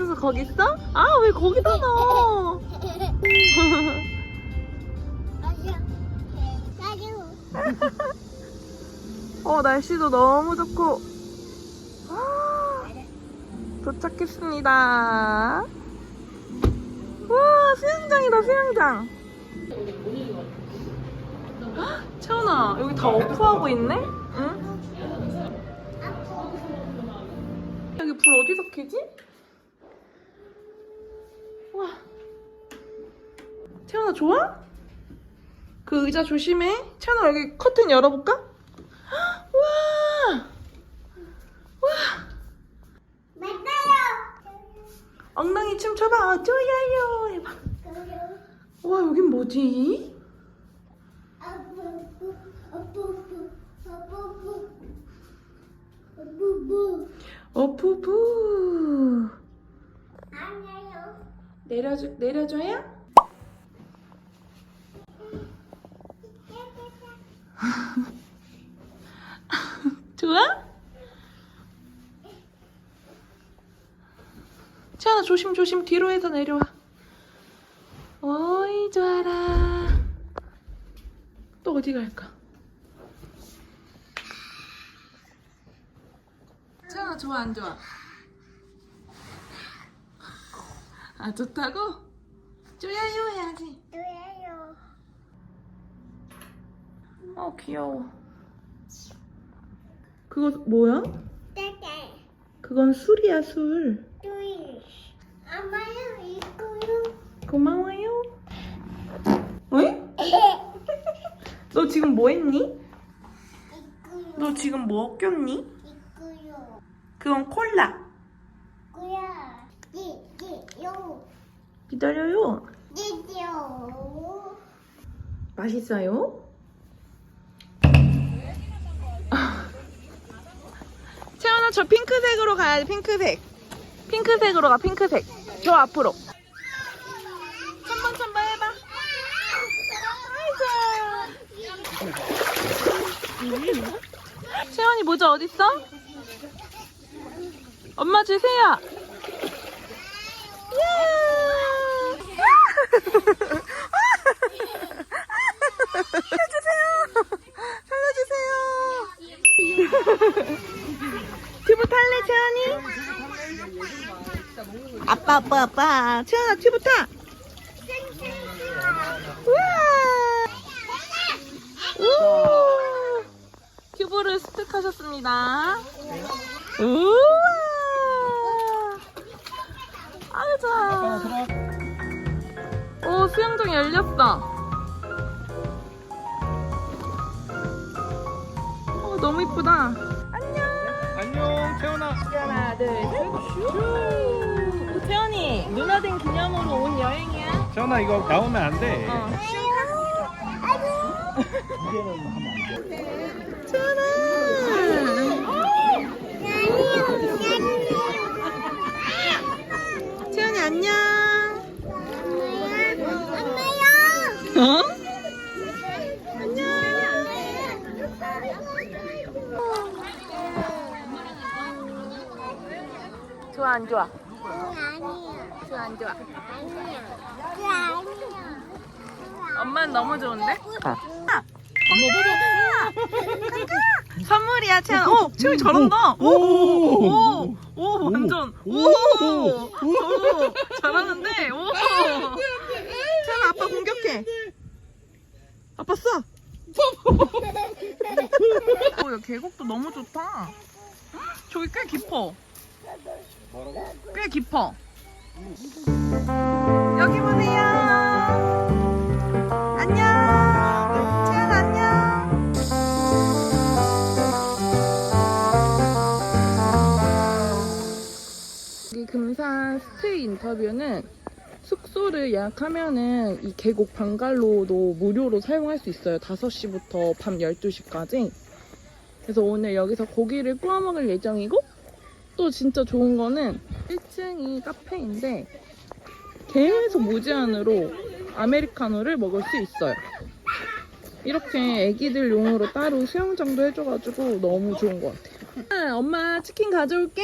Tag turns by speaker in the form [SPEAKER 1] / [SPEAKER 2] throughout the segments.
[SPEAKER 1] 있어서 거기 있어? 아 왜 거기다 넣어? 어 날씨도 너무 좋고 아, 도착했습니다. 와 수영장이다 수영장. 헉, 채원아 여기 다 오프하고 있네? 응? 여기 불 어디서 켜지? 좋아? 그 의자 조심해. 채원아 여기 커튼 열어볼까? 헉, 와! 와! 엉덩이 춤 춰봐. 좋아요. 해봐. 와 여긴 뭐지? 어푸푸. 내려줘 내려줘요? 좋아? 채연아 조심 조심 뒤로 해서 내려와. 어이 좋아라. 또 어디 갈까? 채연아 좋아 안 좋아? 아 좋다고? 쪼야요 해야지. 어 귀여워. 그거 뭐야? 그건 술이야 술. 고마워요. 왜? 너 지금 뭐 했니? 너 지금 뭐 꼈니? 그건 콜라. 기다려요. 맛있어요? 채원아 저 핑크색으로 가야지 핑크색. 핑크색으로 가 핑크색. 저 앞으로. 첨벙 첨벙 해봐. 아이고. 채원이 모자 어딨어? 엄마 주세요. 살려주세요. 튜브 탈래, 채원이? 아빠, 아빠, 아빠. 채원아, 튜브 타. 우와. 우와. 튜브를 습득하셨습니다. 우와. 아유, 좋아. 오, 수영장 열렸어. 너무 이쁘다. 안녕.
[SPEAKER 2] 안녕 태연아
[SPEAKER 1] 하나, 둘, 셋. 슈. 태연이 누나 된 기념으로 온 여행이야.
[SPEAKER 2] 태연아 이거 나오면 안 돼
[SPEAKER 1] 어.
[SPEAKER 2] 이제는 하면 안돼
[SPEAKER 1] 채연이 안녕. 어? 안녕. 좋아 안 좋아? 좋아 안 좋아? 엄마는 너무 좋은데? 아. 선물이야 채연. 오 채연이 잘한다. 오오오 오, 완전 오, 오, 잘하는데 오. 채연 아빠 공격해. 아빠 쏴. 오, 야, 계곡도 너무 좋다. 저기 꽤 깊어. 꽤 깊어. 여기 보세요. 안녕. 채연 안녕. 이 금산 스테이 인터뷰는 숙소를 예약하면은 이 계곡 방갈로도 무료로 사용할 수 있어요. 5시부터 밤 12시까지. 그래서 오늘 여기서 고기를 구워 먹을 예정이고 또 진짜 좋은 거는 1층이 카페인데 계속 무제한으로 아메리카노를 먹을 수 있어요. 이렇게 애기들 용으로 따로 수영장도 해줘가지고 너무 좋은 것 같아요. 아, 엄마 치킨 가져올게.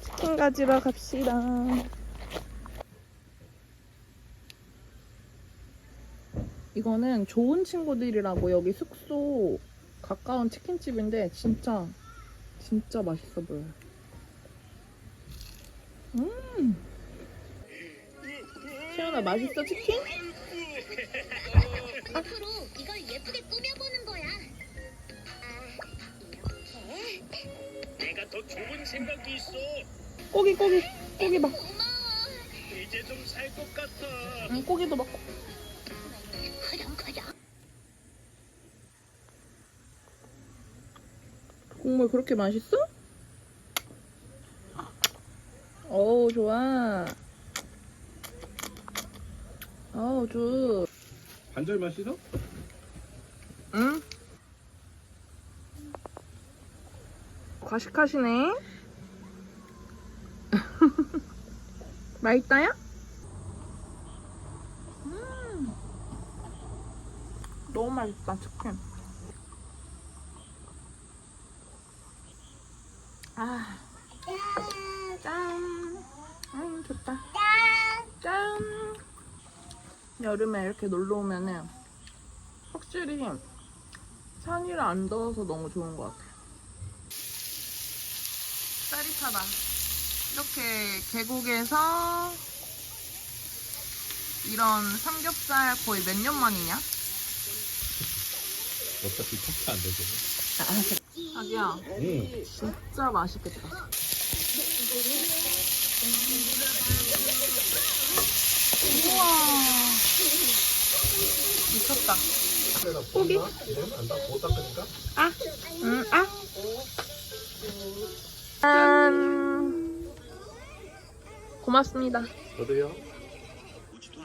[SPEAKER 1] 치킨 가지러 갑시다. 이거는 좋은 친구들이라고 여기 숙소 가까운 치킨집인데 진짜 진짜 맛있어 보여요. 음. 태연아 맛있어 치킨?
[SPEAKER 3] 앞으로 이걸 예쁘게 꾸며보는 거야. 아, 이렇게?
[SPEAKER 4] 내가 더 좋은 생각이 있어.
[SPEAKER 1] 고기 고기 고기 봐.
[SPEAKER 3] 고마워.
[SPEAKER 4] 이제 좀 살 것 같아.
[SPEAKER 1] 응, 고기도 먹고. 국물 그렇게 맛있어? 어우 좋아. 어우 좋.
[SPEAKER 2] 반절 마시죠?
[SPEAKER 1] 응? 과식하시네. 맛있다야? 음. 너무 맛있다 치킨. 아, 짠. 음 좋다. 짠. 여름에 이렇게 놀러 오면은 확실히 산이라 안 더워서 너무 좋은 것 같아요. 짜릿하다. 이렇게 계곡에서 이런 삼겹살 거의 몇 년 만이냐?
[SPEAKER 2] 어차피 터치 안 되죠.
[SPEAKER 1] 자기야,
[SPEAKER 2] 응.
[SPEAKER 1] 진짜 맛있겠다. 우와. 미쳤다. 고기? 아, 응, 아. 짠. 고맙습니다.
[SPEAKER 2] 저도요.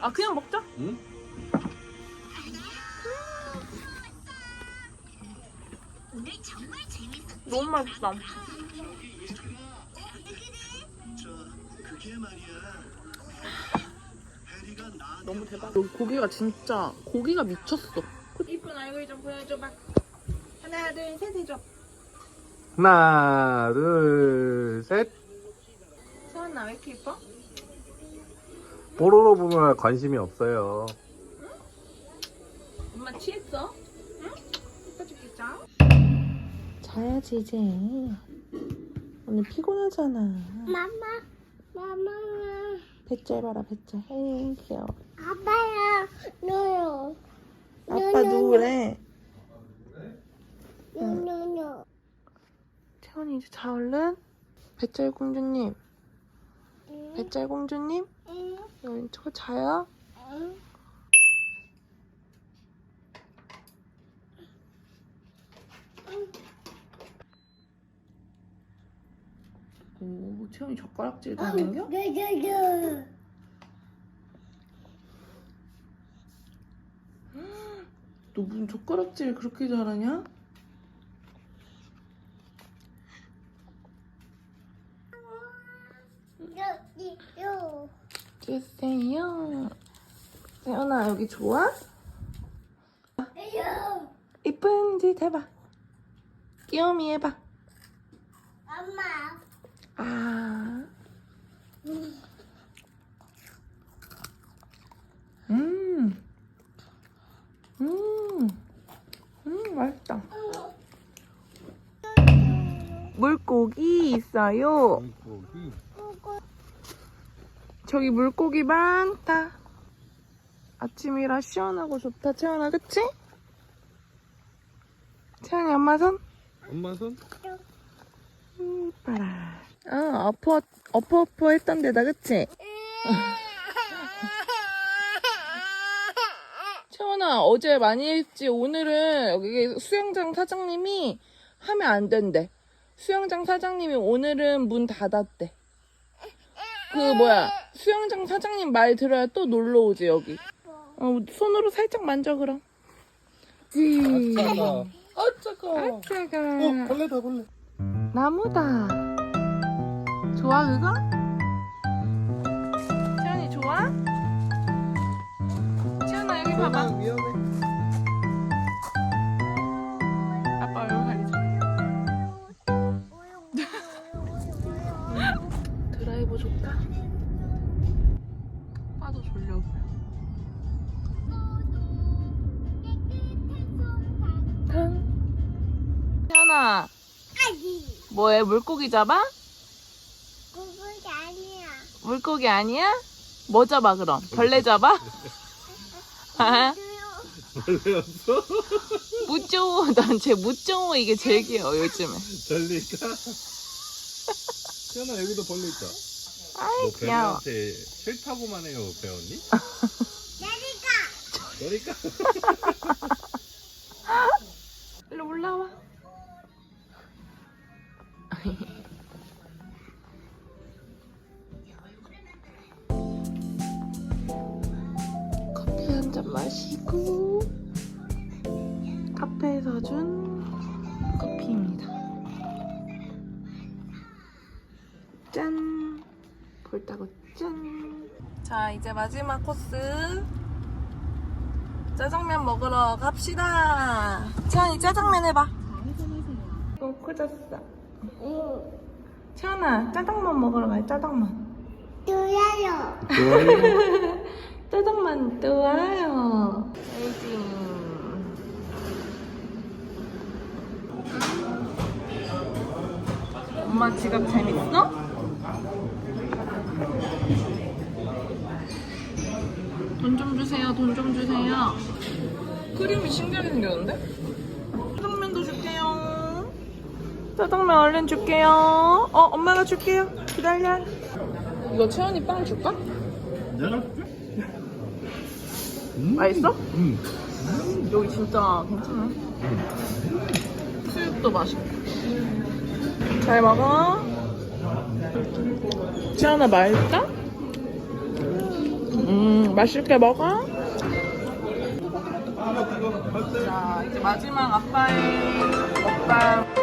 [SPEAKER 1] 아, 그냥 먹자.
[SPEAKER 2] 응?
[SPEAKER 1] 너무 맛있다. 너무 대박. 여기 고기가 진짜 고기가 미쳤어. 이쁜 얼굴 좀 보여줘봐. 하나, 둘, 셋 해줘.
[SPEAKER 2] 하나, 둘, 셋.
[SPEAKER 1] 세원아 왜 이렇게 이뻐?
[SPEAKER 2] 뽀로로 보면 관심이 없어요.
[SPEAKER 1] 엄마 취했어? 자야지 이제. 오늘 피곤하잖아.
[SPEAKER 3] 마마, 마마.
[SPEAKER 1] 배째 봐라 배째. 헤이 귀여워.
[SPEAKER 3] 아빠야, 너요.
[SPEAKER 1] 아빠 누구래?
[SPEAKER 3] 노 노노.
[SPEAKER 1] 태원이 이제 자 얼른. 배째 공주님. 배째 공주님.
[SPEAKER 3] 응,
[SPEAKER 1] 여기 저 자요?
[SPEAKER 3] 응.
[SPEAKER 1] 오, 채원이 젓가락질 다는겨?
[SPEAKER 3] 야야야.
[SPEAKER 1] 너 무슨 젓가락질 그렇게 잘하냐? 주세요. 세연아 여기 좋아?
[SPEAKER 3] 요.
[SPEAKER 1] 이쁜 짓 해봐. 귀요미 해봐.
[SPEAKER 3] 엄마.
[SPEAKER 1] 아. 음. 음. 음, 맛있다. 물고기 있어요.
[SPEAKER 2] 고기.
[SPEAKER 1] 저기 물고기 많다. 아침이라 시원하고 좋다, 채연아, 그치? 채연이 엄마 손?
[SPEAKER 2] 엄마 손?
[SPEAKER 1] 음, 봐라. 아, 어퍼, 어퍼, 어퍼 했던 데다, 그치? 채원아, 어제 많이 했지. 오늘은 여기 수영장 사장님이 하면 안 된대. 수영장 사장님이 오늘은 문 닫았대. 그, 뭐야, 수영장 사장님 말 들어야 또 놀러 오지, 여기. 어, 손으로 살짝 만져, 그럼. 지.
[SPEAKER 2] 차가. 아, 차가.
[SPEAKER 1] 아, 차가.
[SPEAKER 2] 어, 벌레다, 벌레.
[SPEAKER 1] 나무다. 좋아 그거? 채연이 좋아? 채연아 여기 봐봐 아,
[SPEAKER 2] 위험해.
[SPEAKER 1] 아빠 얼굴 가리자 드라이브 좋다
[SPEAKER 3] 아빠도 졸려 보여 채연아
[SPEAKER 1] 뭐해 물고기 잡아? 물고기 아니야? 뭐 잡아, 그럼? 벌레 잡아? 아,
[SPEAKER 2] 벌레였어?
[SPEAKER 1] 무쪼. 난쟤 무쪼 이게 제일 귀여워, 요즘에.
[SPEAKER 2] 벌레니까? 태연아 여기도 벌레 있다.
[SPEAKER 1] 아이,
[SPEAKER 2] 너
[SPEAKER 1] 귀여워.
[SPEAKER 2] 뱀한테 싫다고만 해요 배웠니?
[SPEAKER 3] 내리가.
[SPEAKER 2] 그러니까
[SPEAKER 1] 일로 올라와. 마시고 카페에서 준 커피입니다. 짠! 볼따고 짠! 자, 이제 마지막 코스. 짜장면 먹으러 갑시다. 채연이 짜장면 해봐. 또 커졌어.
[SPEAKER 3] 응.
[SPEAKER 1] 채연아, 짜장면 먹으러 가요, 짜장면.
[SPEAKER 3] 또야요.
[SPEAKER 1] 또 와요. 에이징. 엄마 지갑 재밌어? 돈 좀 주세요, 돈 좀 주세요. 그림이 신기하게 생겼는데? 짜장면도 줄게요. 짜장면 얼른 줄게요. 어, 엄마가 줄게요. 기다려. 이거 채연이 빵 줄까?
[SPEAKER 2] 내가
[SPEAKER 1] 맛있어?
[SPEAKER 2] 응.
[SPEAKER 1] 여기 진짜 괜찮아. 수육도 맛있고. 잘 먹어. 채연아 맛있다? 음, 맛있게 먹어. 자, 이제 마지막 아빠의 먹방.